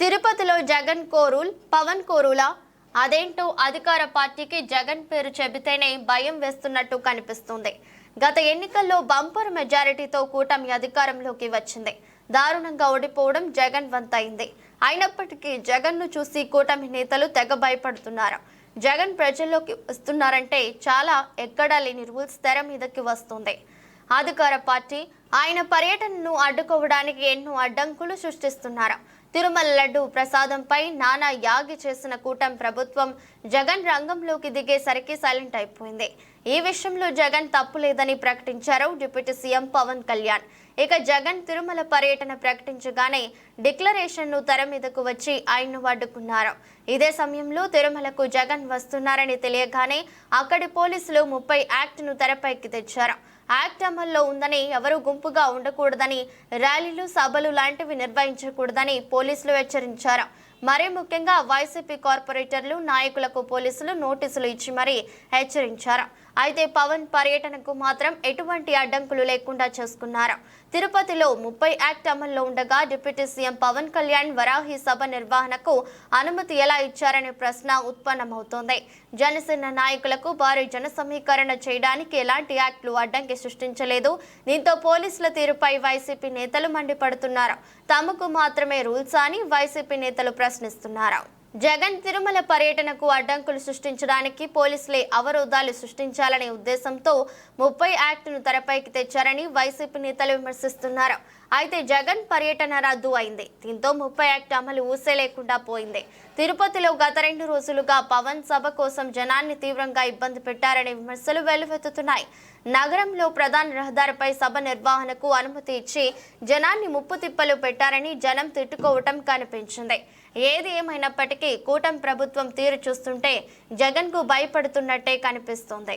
తిరుపతిలో జగన్ కోరూల్ పవన్ కోరూలా? అదేంటో అధికార పార్టీకి జగన్ పేరు చెబితేనే భయం వేస్తున్నట్టు కనిపిస్తుంది. గత ఎన్నికల్లో బంపర్ మెజారిటీతో కూటమి అధికారంలోకి వచ్చింది. దారుణంగా ఓడిపోవడం జగన్ వంతైంది. అయినప్పటికీ జగన్ను చూసి కూటమి నేతలు తెగ భయపడుతున్నారు. జగన్ ప్రజల్లోకి వస్తున్నారంటే చాలా ఎక్కడా లేని రూల్స్ తెర మీదకి వస్తుంది. అధికార పార్టీ ఆయన పర్యటనను అడ్డుకోవడానికి ఎన్నో అడ్డంకులు సృష్టిస్తున్నారు. తిరుమల లడ్డు ప్రసాదంపై నానా యాగి చేసిన కూటమి ప్రభుత్వం జగన్ రంగంలోకి దిగేసరికి సైలెంట్ అయిపోయింది. ఈ విషయంలో జగన్ తప్పు లేదని ప్రకటించారు డిప్యూటీ సీఎం పవన్ కళ్యాణ్. ఇక జగన్ తిరుమల పర్యటన ప్రకటించగానే డిక్లరేషన్ను తెర మీదకు వచ్చి ఆయన్ను అడ్డుకున్నారు ఇదే సమయంలో తిరుమలకు జగన్ వస్తున్నారని తెలియగానే అక్కడి పోలీసులు ముప్పై యాక్ట్ను తెరపైకి తెచ్చారు. యాక్ట్ అమల్లో ఉందని ఎవరు గుంపుగా ఉండకూడదని ర్యాలీలు సభలు లాంటివి నిర్వహించకూడదని పోలీసులు హెచ్చరించారు. మరీ ముఖ్యంగా వైసీపీ కార్పొరేటర్లు నాయకులకు పోలీసులు నోటీసులు ఇచ్చి మరీ హెచ్చరించారు. అయితే పవన్ పర్యటనకు మాత్రం ఎటువంటి అడ్డంకులు లేకుండా చేసుకున్నారు. తిరుపతిలో ముప్పై యాక్ట్ అమల్లో ఉండగా డిప్యూటీ సీఎం పవన్ కళ్యాణ్ వరాహి సభ నిర్వహణకు అనుమతి ఎలా ఇచ్చారనే ప్రశ్న ఉత్పన్నమవుతోంది. జనసేన నాయకులకు భారీ జన సమీకరణ చేయడానికి ఎలాంటి యాక్ట్లు అడ్డంకి సృష్టించలేదు. దీంతో పోలీసుల తీరుపై వైసీపీ నేతలు మండిపడుతున్నారు. తమకు మాత్రమే రూల్స్ అని వైసీపీ నేతలు ప్రశ్నిస్తున్నారు. జగన్ తిరుమల పర్యటనకు అడ్డంకులు సృష్టించడానికి పోలీసులే అవరోధాలు సృష్టించాలనే ఉద్దేశంతో ముప్పై యాక్టును తెరపైకి తెచ్చారని వైసీపీ నేతలు విమర్శిస్తున్నారు. అయితే జగన్ పర్యటన రద్దు అయింది. దీంతో ముప్పై యాక్ట్ అమలు ఊసే లేకుండా పోయింది. తిరుపతిలో గత రెండు రోజులుగా పవన్ సభ కోసం జనాన్ని తీవ్రంగా ఇబ్బంది పెట్టారనే విమర్శలు వెల్లువెత్తుతున్నాయి. నగరంలో ప్రధాన రహదారిపై సభ నిర్వహణకు అనుమతి ఇచ్చి జనాన్ని ముప్పు తిప్పలు పెట్టారని జనం తిట్టుకోవటం కనిపించింది. ఏది ఏమైనప్పటికీ కూటమి ప్రభుత్వం తీరు చూస్తుంటే జగన్కు భయపడుతున్నట్టే కనిపిస్తోంది.